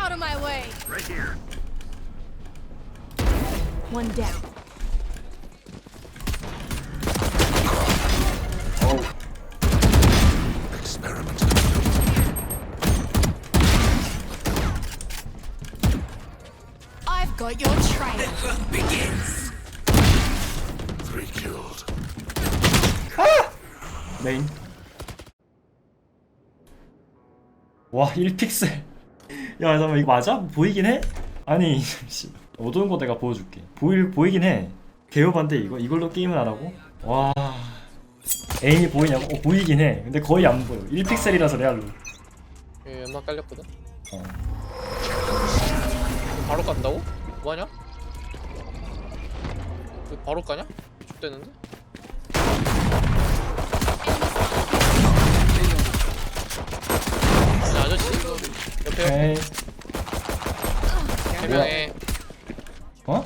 out of my way. Right here. One down. Experiment. I've got your trail. Three killed. 메인 와 1픽셀 야 잠깐만 이거 맞아? 보이긴 해? 아니 씨, 어두운 거 내가 보여줄게 보일, 보이긴 해 개요반데 이거 이걸로 게임을 하라고? 와 에임이 보이냐고? 어 보이긴 해 근데 거의 안 보여 1픽셀이라서 레알로 예, 연막 깔렸거든. 어. 바로 간다고? 뭐하냐? 왜 바로 까냐? 죽대는데? 아저씨 해명해 어?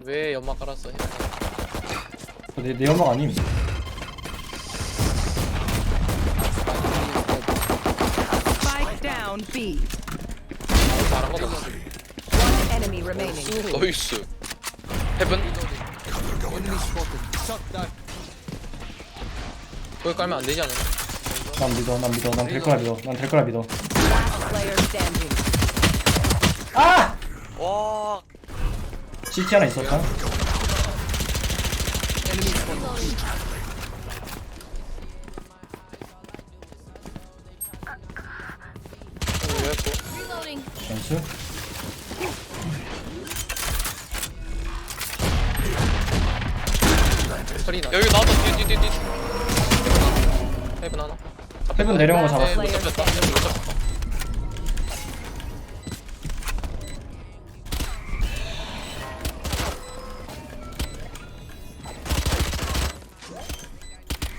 왜 연막 깔았어? 해명해. 내, 내 연막 아님 Spike down B. 잘한 거다. One enemy remaining. 너이스. 헤븐. 거기 깔면 안 되지 않나? 난 믿어 난 믿어 난 될 거라 믿어 난 될 거라 믿어 player standing. 아! 와. CT 하나 있었다? Reloading. 소리 나. 여기 나왔다. 뒤뒤뒤 뒤. 헤븐 하나. 헤븐 내려온 거 잡았어 네, 못 잡혔다. 못 잡혔다.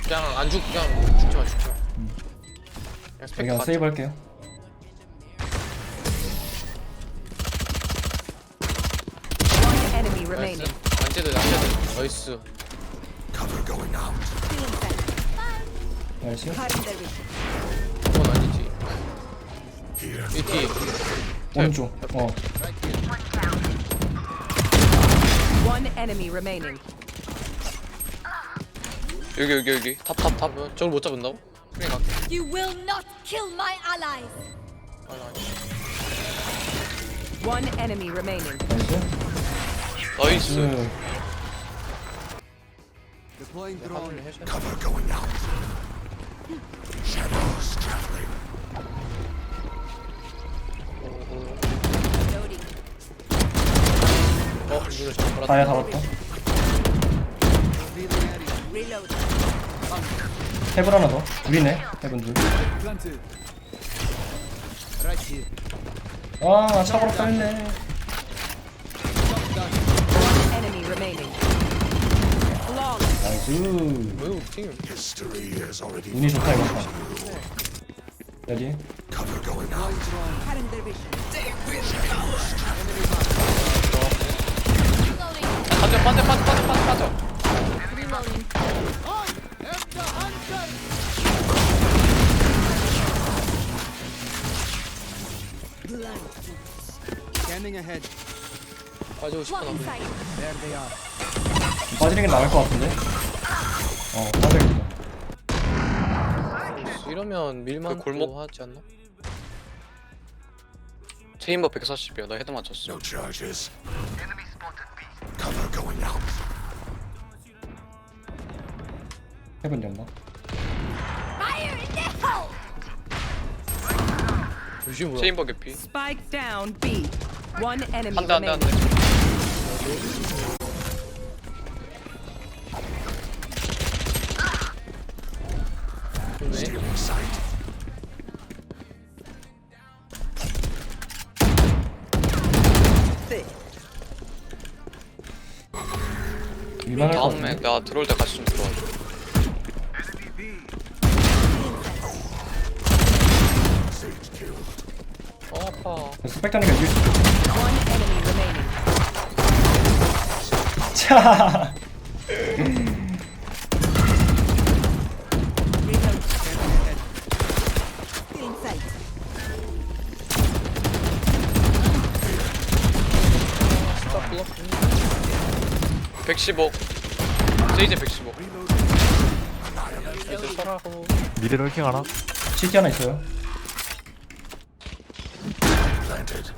그냥 안 죽, 그냥 죽지 마, 죽지 마. 그냥 스펙 그냥 다 세이브 할게요 One enemy 나이스. remaining. 안 째도 안 째도. 나이스. 나이스 그건 아니지. Here. 이 뒤. 오른쪽 어 One enemy remaining. 여기 여기 여기. 탑 탑 탑. 저걸 못 잡는다고? 그래 갈게. You will not kill my allies. One enemy remaining. 나이스. 그. 어, 이걸 잘. 다야 잡았다 Reloading. 헤븐 하나 더 둘이네 헤븐 둘 아, 차고로 깔네. One enemy remaining. Flawless. 나이스. 뭐야, 팀. History has already. 운이 좋다, 이거. 여기. Cover going out. Reloading. 빠져, 빠져, 빠져, 빠져, 빠져, 빠져. Reloading. Scanning ahead. 빠지고 싶어, 나. There they are. 빠지는 게 나을 것 같은데? 어, 빠져야겠다. 이러면 밀만 그 골목- 또 하지 않나? 체인버 140이야. 나 헤드 맞췄어. No charges. Cover going out. 헤븐 였나? 조심 뭐야? 체인버 개피. Spike down B. One enemy 한 대, 한 대, 한 대. remaining. 좋네. Stealing sight. 밀만할 것 다음에 같은데? 나 들어올 때 같이 좀 들어와. Sage 어. 스펙터님이 이길 수 있어. One enemy remaining. 자. Reload. Feeling sight. 진짜 블럭. 115 세이젠 115 이제 설하고 미드 롤킹 하나 CT 하나 있어요. Planted.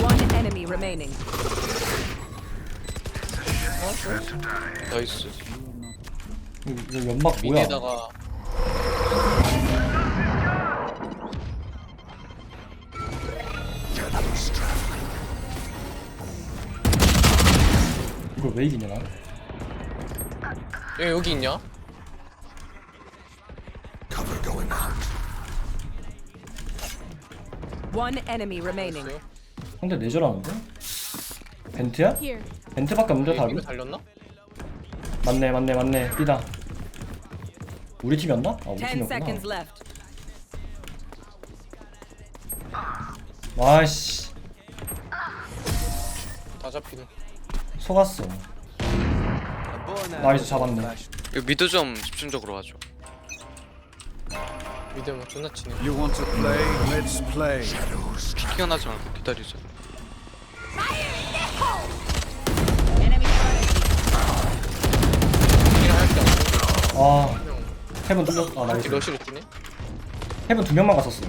One enemy remaining. 나이스 이거, 이거 연막 뭐야 미드에다가 Shadows traveling. 이걸 왜 이기냐 난 얘 여기 있냐? Cover going out. One enemy remaining. 있어요? 상대 내절하는데? 벤트야? Here. 벤트밖에 없는데 답이? 이거 달렸나? 맞네 맞네 맞네 삐다 우리 팀이었나? 아 우리 Ten seconds 팀이었구나 left. 와씨 다 잡히네 속았어 나이스 잡았네. 이거 미드 좀 집중적으로 하죠. 미드 뭐 존나 치네. You want to play? Let's play. Shadows traveling. 피어나지 말고 기다리자. 이긴 할게 없어 아 헤븐 뚫렸 아 나이스. 러시를 뛰네? 헤븐 두 명만 갔었어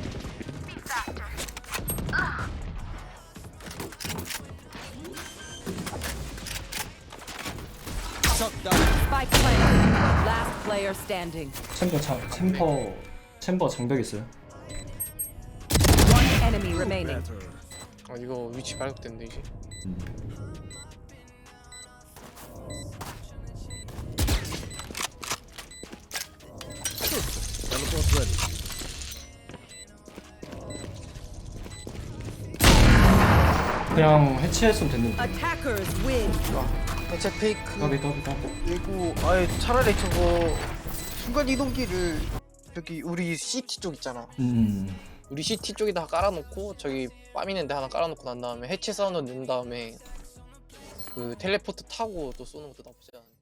Spike planted. Last player standing. 챔버 참 챔버 챔버 장벽 있어요 One enemy remaining. 아 이거 위치 발각됐네 이제 Teleport ready. 그냥 해치했으면 됐는데 Attackers win. 대체 페이크. 까비 까비 까비. 그리고 아예 차라리 저거 순간 이동기를 저기 우리 CT 쪽 있잖아. 음. 우리 CT 쪽에다 깔아놓고 저기 빠미는 데 하나 깔아놓고 난 다음에 해체 사운드 넣은 다음에 그 텔레포트 타고 또 쏘는 것도 나쁘지 않은데